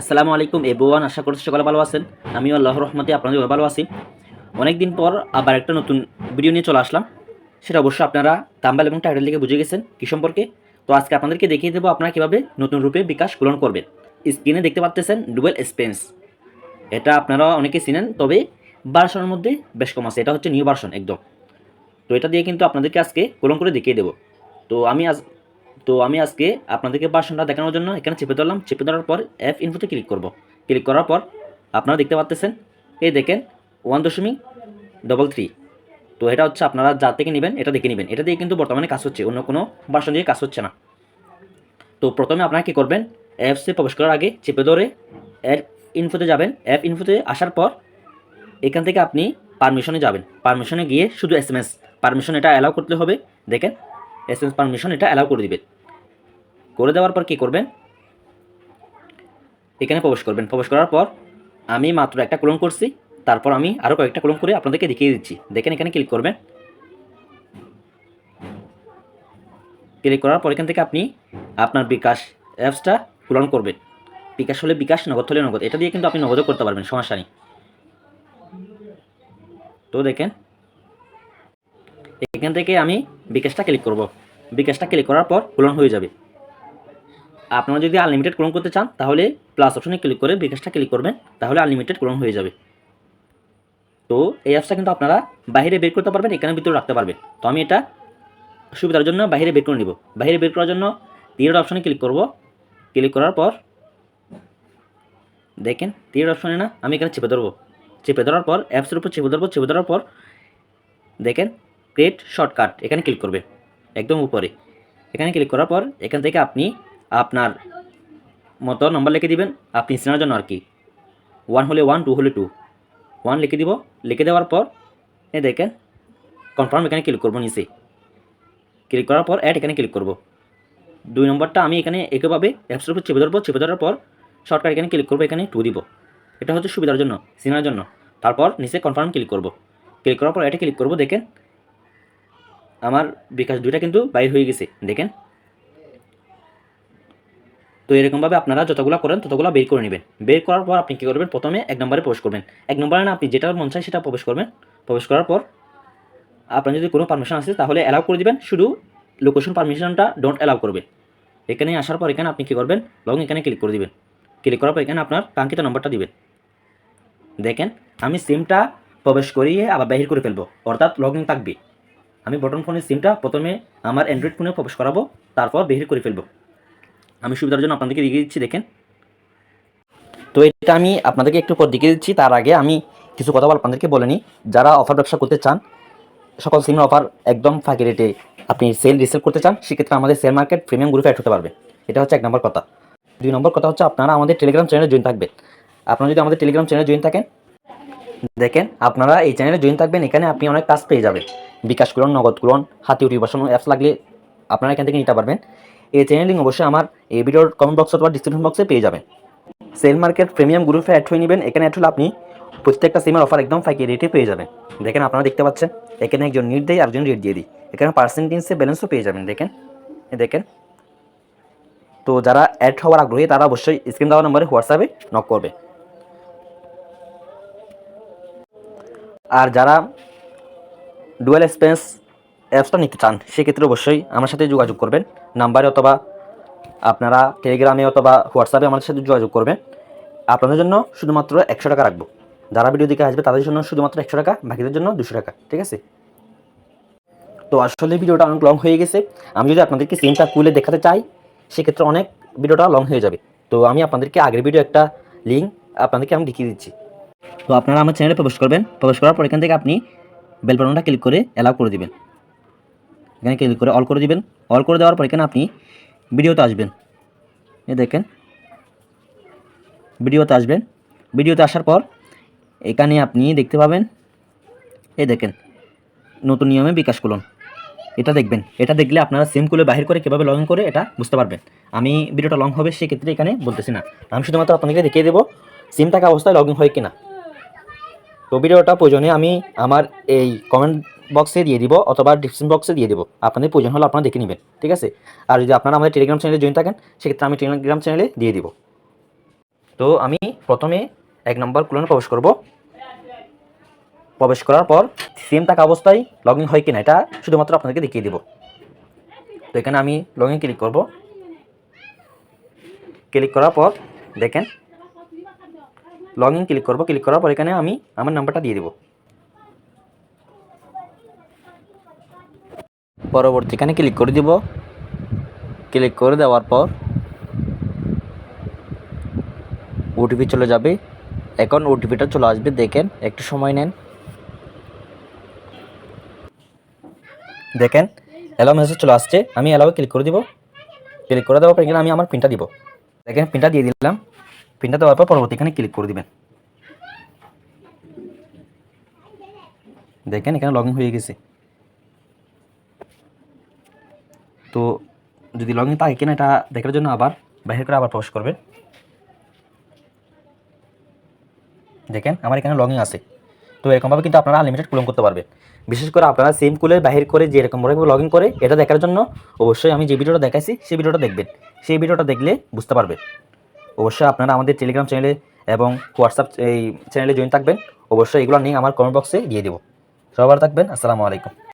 আসসালামু আলাইকুম এভরিওয়ান, আশা করছি সকালে ভালো আছেন। আমিও আল্লাহর রহমতে আপনাদের ভালো আছি। অনেক দিন পর আবার একটা নতুন ভিডিও নিয়ে চলে আসলাম। সেটা অবশ্যই আপনারা তাম্বাল এবং টাইটেল থেকে বুঝে গেছেন কী সম্পর্কে। তো আজকে আপনাদেরকে দেখিয়ে দেবো আপনারা কীভাবে নতুন রূপে বিকাশ গ্রহণ করবেন। স্ক্রিনে দেখতে পাচ্ছেন ডুবেল স্পেন্স এটা আপনারা অনেকে চিনেন, তবে ভার্সনের মধ্যে বেশ কম আছে। এটা হচ্ছে নিউ ভার্সন একদম। তো এটা দিয়ে কিন্তু আপনাদেরকে আজকে গ্রহণ করে দেখিয়ে দেবো। তো আমি আজ তো আমি আজকে আপনাদেরকে ভার্সনটা দেখানোর জন্য এখানে চেপে ধরলাম। চেপে ধরার পর অ্যাপ ইনফোতে ক্লিক করব। ক্লিক করার পর আপনারা দেখতে পাচ্ছেন এই দেখেন ওয়ান দশমিক ডবল থ্রি তো এটা হচ্ছে আপনারা যা থেকে নেবেন, এটা দেখে নেবেন। এটা দিয়ে কিন্তু বর্তমানে কাজ হচ্ছে, অন্য কোনো ভার্সন দিয়ে কাজ হচ্ছে না। তো প্রথমে আপনারা কী করবেন অ্যাপসে প্রবেশ করার আগে চেপে ধরে অ্যাপ ইনফোতে যাবেন। অ্যাপ ইনফোতে আসার পর এখান থেকে আপনি পারমিশনে যাবেন। পারমিশনে গিয়ে শুধু এস এম এস পারমিশন এটা অ্যালাউ করতে হবে। দেখেন এস এম এস পারমিশন এটা অ্যালাউ করে দিবেন। করে দেওয়ার পর কী করবেন? এখানে প্রবেশ করবেন। প্রবেশ করার পর আমি মাত্র একটা ক্লোন করছি। তারপর আমি আরও কয়েকটা ক্লোন করে আপনাদেরকে দেখিয়ে দিচ্ছি। দেখেন এখানে ক্লিক করবেন। ক্লিক করার পর এখান থেকে আপনি আপনার বিকাশ অ্যাপসটা পূরণ করবেন। বিকাশ হলে বিকাশ, নগদ হলে নগদ। এটা দিয়ে কিন্তু আপনি নগদও করতে পারবেন, সমস্যা নেই। তো দেখেন, এখান থেকে আমি বিকাশটা ক্লিক করব। বিকাশটা ক্লিক করার পর পূরণ হয়ে যাবে। আপনারা যদি আনলিমিটেড ক্লোন করতে চান, তাহলে প্লাস অপশনে ক্লিক করে বিকাশটা ক্লিক করবেন, তাহলে আনলিমিটেড ক্লোন হয়ে যাবে। তো এই অ্যাপসটা কিন্তু আপনারা বাইরে বের করতে পারবেন, এখানে ভিতরে রাখতে পারবেন। তো আমি এটা সুবিধার জন্য বাইরে বের করে নিব। বাইরে বের করার জন্য তিনটা অপশনে ক্লিক করব। ক্লিক করার পর দেখেন তিনটা অপশনে না, আমি এখানে চেপে ধরবো। চেপে ধরার পর অ্যাপসের উপর চেপে ধরবো, চেপে ধরার পর দেখেন ক্রিয়েট শর্টকাট এখানে ক্লিক করবে। একদম উপরে। এখানে ক্লিক করার পর, এখান থেকে আপনি আপনার মতো নম্বর লিখে দিবেন। আপনি চেনার জন্য আর কি। ওয়ান হলে ওয়ান টু হলে টু ওয়ান লিখে দিব। লিখে দেওয়ার পর এ দেখেন কনফার্ম এখানে ক্লিক করব নিচে। ক্লিক করার পর অ্যাড এখানে ক্লিক করব। দুই নম্বরটা আমি এখানে একইভাবে অ্যাপসের উপর চেপে ধরবো। চেপে ধরার পর শর্টকাট এখানে ক্লিক করব, এখানে টু দিব। এটা হচ্ছে সুবিধার জন্য চেনার জন্য। তারপর নিচে কনফার্ম ক্লিক করব। ক্লিক করার পর এটা ক্লিক করব। দেখেন, আমার বিকাশ দুইটা কিন্তু বাইর হয়ে গেছে। দেখেন তো এরকমভাবে আপনারা যতগুলো করেন, ততগুলো বের করে নেবেন। বের করার পর আপনি কী করবেন? প্রথমে এক নম্বরে প্রবেশ করবেন। এক নম্বরে না, আপনি যেটা মন চায় সেটা প্রবেশ করবেন। প্রবেশ করার পর আপনার যদি কোনো পারমিশন আছে তাহলে অ্যালাউ করে দিবেন। শুধু লোকেশন পারমিশনটা ডোন্ট অ্যালাউ করবে। এখানে আসার পর এখানে আপনি কী করবেন? লং এখানে ক্লিক করে দিবেন। ক্লিক করার পর এখানে আপনার কাঙ্ক্ষিত নম্বরটা দিবেন। দেখেন, আমি সিমটা প্রবেশ করিয়ে আবার বাহির করে ফেলব। অর্থাৎ লগ ইন থাকবে। আমি বটন ফোনের সিমটা প্রথমে আমার অ্যান্ড্রয়েড ফোনে প্রবেশ করাবো, তারপর বের করে ফেলব। আমি সুবিধার জন্য আপনাদেরকে দেখিয়ে দিচ্ছি, দেখেন। তো এটা আমি আপনাদেরকে একটু পর দেখিয়ে দিচ্ছি, তার আগে আমি কিছু কথা আপনাদেরকে বলে নিই। যারা অফার ব্যবসা করতে চান, সকল সিমের অফার একদম ফাঁকি রেটে আপনি সেল রিসেল করতে চান, সেক্ষেত্রে আমাদের সেল মার্কেট প্রিমিয়াম গ্রুপে অ্যাড হতে পারবে। এটা হচ্ছে এক নম্বর কথা। দুই নম্বর কথা হচ্ছে আপনারা আমাদের টেলিগ্রাম চ্যানেলে জয়েন থাকবেন। আপনারা যদি আমাদের টেলিগ্রাম চ্যানেলে জয়েন থাকেন, দেখেন আপনারা এই চ্যানেলে জয়েন থাকবেন, এখানে আপনি অনেক কাজ পেয়ে যাবেন। বিকাশ করুন, নগদ করুন, হাতি উঠি বসানো অ্যাপস লাগলে আপনারা এখান থেকে নিতে পারবেন। এই চ্যানেল লিঙ্ক অবশ্যই আমার এই ভিডিওর কমেন্ট বক্স অথবা ডিসক্রিপশন বক্সে পেয়ে যাবেন। সেল মার্কেট প্রিমিয়াম গ্রুপে অ্যাড হয়ে নেবেন। এখানে অ্যাড হলে আপনি প্রত্যেকটা সিমের অফার একদম ফাঁকি রেটে পেয়ে যাবেন। দেখেন আপনারা দেখতে পাচ্ছেন, এখানে একজন নিট দেয়, আরেকজন রেট দিয়ে দিই। এখানে পার্সেন্টেজে ব্যালেন্সও পেয়ে যাবেন, দেখেন। দেখেন। তো যারা অ্যাড হওয়ার আগ্রহী, তারা অবশ্যই স্ক্রিন দেওয়া নম্বরে হোয়াটসঅ্যাপে নক করবে। আর যারা ডুয়েল এক্সপেন্স অ্যাপসটা নিতে চান, সেক্ষেত্রে অবশ্যই আমার সাথে যোগাযোগ করবেন। নাম্বারে অথবা আপনারা টেলিগ্রামে অথবা হোয়াটসঅ্যাপে আমাদের সাথে যোগাযোগ করবেন। আপনাদের জন্য শুধুমাত্র একশো টাকা রাখব। যারা ভিডিও দিকে আসবে, তাদের জন্য শুধুমাত্র একশো টাকা, বাকিদের জন্য দুশো টাকা, ঠিক আছে? তো আসলে ভিডিওটা অনেক লং হয়ে গেছে। আমি যদি আপনাদেরকে সিমটা খুলে দেখাতে চাই, সেক্ষেত্রে অনেক ভিডিওটা লং হয়ে যাবে। তো আমি আপনাদেরকে আগের ভিডিও একটা লিঙ্ক আপনাদেরকে আমি দেখিয়ে দিচ্ছি। তো আপনারা আমার চ্যানেলে প্রবেশ করবেন। প্রবেশ করার পর এখান থেকে আপনি বেল ক্লিক করে অ্যালাউ করে দিবেন। এখানে ক্লিক করে অল করে দিবেন। অল করে দেওয়ার পর এখানে আপনি ভিডিওতে আসবেন। এ দেখেন ভিডিওতে আসবেন। ভিডিওতে আসার পর এখানে আপনি দেখতে পাবেন, এই দেখেন, নতুন নিয়মে বিকাশ করুন এটা দেখবেন। এটা দেখলে আপনারা সিম খুলে বাহির করে কীভাবে লগ করে এটা বুঝতে পারবেন। আমি ভিডিওটা লং হবে, সেক্ষেত্রে এখানে বলতেছি না। আমি শুধুমাত্র আপনাকে দেখিয়ে দেবো সিম থাকা অবস্থায় লগ ইন হয় কিনা। তো ভিডিওটা প্রয়োজনে আমি আমার এই কমেন্ট বক্সে দিয়ে দিব অথবা ডিসক্রিপশন বক্সে দিয়ে দিব। আপনাদের প্রয়োজন হলে আপনারা দেখে নেবেন, ঠিক আছে? আর যদি আপনারা আমাদের টেলিগ্রাম চ্যানেলে জয়েন থাকেন, সেক্ষেত্রে আমি টেলিগ্রাম চ্যানেলে দিয়ে দিব। তো আমি প্রথমে এক নম্বর কুলনে প্রবেশ করব। প্রবেশ করার পর সেম থাকা অবস্থায় লগ ইন হয় কিনা এটা শুধুমাত্র আপনাদেরকে দেখিয়ে দেব। তো এখানে আমি লগ ইন ক্লিক করব। ক্লিক করার পর দেখেন লগ ইন ক্লিক করব। ক্লিক করার পর এখানে আমি আমার নাম্বারটা দিয়ে দেব। পরবর্তীখানে ক্লিক করে দিব। ক্লিক করে দেওয়ার পর ওটিপি চলে যাবে। এখন ওটিপিটা চলে আসবে, দেখেন, একটু সময় নেন। দেখেন অ্যালাউ মেসেজ চলে আসছে, আমি অ্যালাউ ক্লিক করে দিব। ক্লিক করে দেওয়ার পর এখানে আমি আমার পিনটা দিব। দেখেন পিনটা দিয়ে দিলাম। পিনটা দেওয়ার পর পরবর্তী এখানে ক্লিক করে দিবেন। দেখেন, এখানে লগ হয়ে গেছে। তো যদি লগ থাকে কিনা এটা দেখার জন্য আবার বাইরে করে আবার প্রবেশ করবেন দেখেন, আমার এখানে লগ আছে। তো এরকমভাবে কিন্তু আপনারা আনলিমিটেড কুলম করতে পারবেন। বিশেষ করে আপনারা সেম কুলে বাহির করে যে এরকমভাবে লগ ইন করে, এটা দেখার জন্য অবশ্যই আমি যে ভিডিওটা দেখাইছি সেই ভিডিওটা দেখবেন। সেই ভিডিওটা দেখলে বুঝতে পারবেন। অবশ্যই আপনারা আমাদের টেলিগ্রাম চ্যানেলে এবং হোয়াটসঅ্যাপ এই চ্যানেলে জয়েন থাকবেন। অবশ্যই এগুলো নিয়ে আমার কমেন্ট বক্সে দিয়ে দেবো। সবার থাকবেন, আসসালামু আলাইকুম।